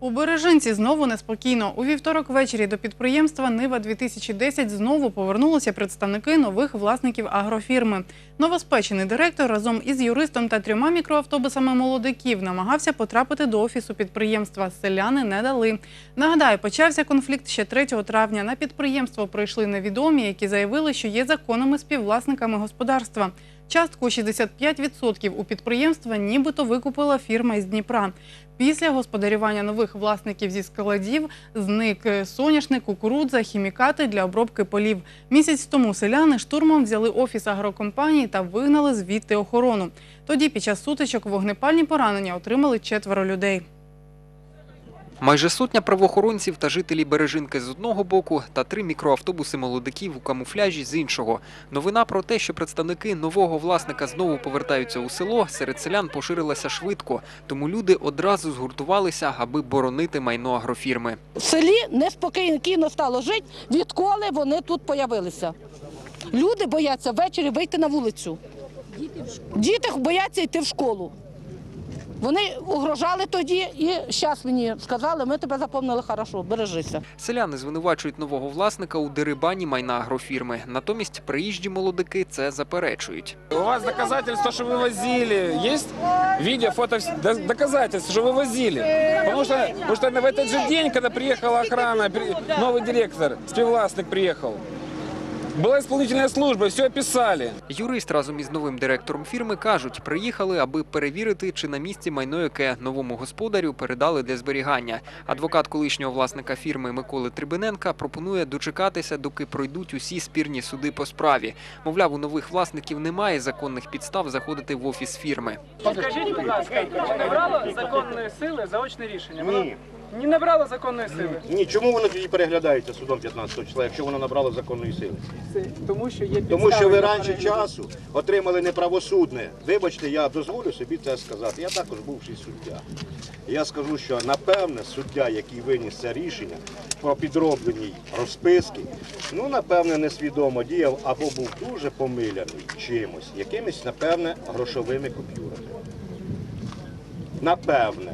У Бережинці знову неспокійно. У вівторок ввечері до підприємства Нива 2010 знову повернулися представники нових власників агрофірми. Новоспечений директор разом із юристом та трьома мікроавтобусами молодиків намагався потрапити до офісу підприємства. Селяни не дали. Нагадаю, почався конфлікт ще 3 травня. На підприємство прийшли невідомі, які заявили, що є законними співвласниками господарства. Частку 65% у підприємства нібито викупила фірма із Дніпра. Після господарювання нових власників зі складів зник соняшник, кукурудза, хімікати для обробки полів. Місяць тому селяни штурмом взяли офіс агрокомпанії та вигнали звідти охорону. Тоді під час сутичок вогнепальні поранення отримали четверо людей. Майже сотня правоохоронців та жителі Бережинки з одного боку та три мікроавтобуси молодиків у камуфляжі з іншого. Новина про те, що представники нового власника знову повертаються у село, серед селян поширилася швидко, тому люди одразу згуртувалися, аби боронити майно агрофірми. В селі неспокійно стало жити, відколи вони тут появилися. Люди бояться ввечері вийти на вулицю. Діти бояться йти в школу. Вони угрожали тоді і зараз мені сказали, ми тебе запомнили хорошо, бережися. Селяни звинувачують нового власника у дерибані майна агрофірми. Натомість приїжджі молодики це заперечують. У вас доказательства, что вы возили, есть? Видео, фото, вс- до- доказательства, что вы возили. Потому что, потому что в этот же день, когда приехала охрана, при- новый директор, співвласник приехал, была исполнительная служба, все описали. Юрист разом із новим директором фірми кажуть, приїхали, аби перевірити, чи на місці майно, яке новому господарю передали для зберігання. Адвокат колишнього власника фірми Миколи Трибиненка пропонує дочекатися, доки пройдуть усі спірні суди по справі. Мовляв, у нових власників немає законних підстав заходити в офіс фірми. Скажіть, будь ласка, чи набрало законної сили заочне рішення? Ні. Не набрало законної сили. Ні, чому воно тоді переглядається судом 15 числа, якщо воно набрало законної сили? Це тому, що є Тому що підстави ви раніше часу отримали неправосудне. Вибачте, я дозволю собі це сказати. Я також бувший суддя. Я скажу, що напевне суддя, який виніс це рішення про підробленій розписки, ну напевне несвідомо діяв або був дуже помиляний чимось, якимись, напевне, грошовими купюрами. Напевне.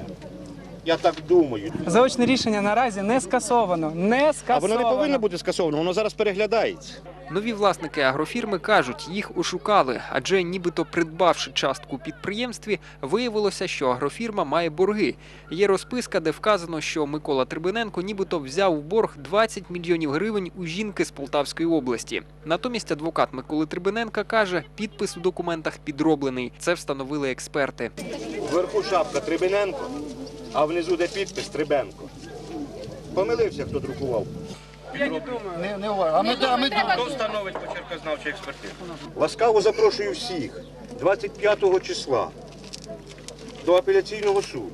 Я так думаю. Заочне рішення наразі не скасовано. Не А воно не повинно бути скасовано, воно зараз переглядається. Нові власники агрофірми кажуть, їх ошукали, адже нібито придбавши частку у підприємстві, виявилося, що агрофірма має борги. Є розписка, де вказано, що Микола Трибиненко нібито взяв в борг 20 мільйонів гривень у жінки з Полтавської області. Натомість адвокат Миколи Трибиненка каже, підпис у документах підроблений. Це встановили експерти. Вверху шапка Трибиненко, а внизу де підпис Трибенко. Помилився, хто друкував. Я не думаю. Не, а ми, а ми хто встановить почеркознавчу експертизу? Ласкаво запрошую всіх 25 числа до апеляційного суду.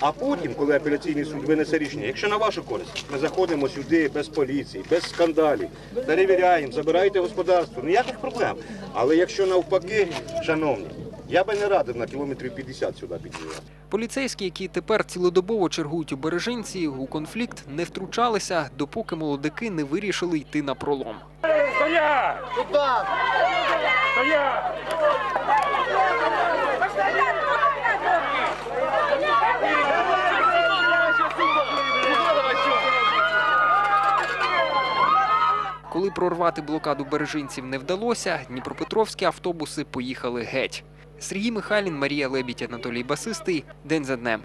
А потім, коли апеляційний суд винесе рішення, якщо на вашу користь, ми заходимо сюди без поліції, без скандалів, перевіряємо, забирайте господарство, ніяких проблем. Але якщо навпаки, шановні, я би не радив на кілометрів 50 сюди піднімати. Поліцейські, які тепер цілодобово чергують у бережинці, у конфлікт не втручалися, допоки молодики не вирішили йти на пролом. Коли прорвати блокаду бережинців не вдалося, дніпропетровські автобуси поїхали геть. Сергій Михайлін, Марія Лебідь, Анатолій Басистий. День за днем.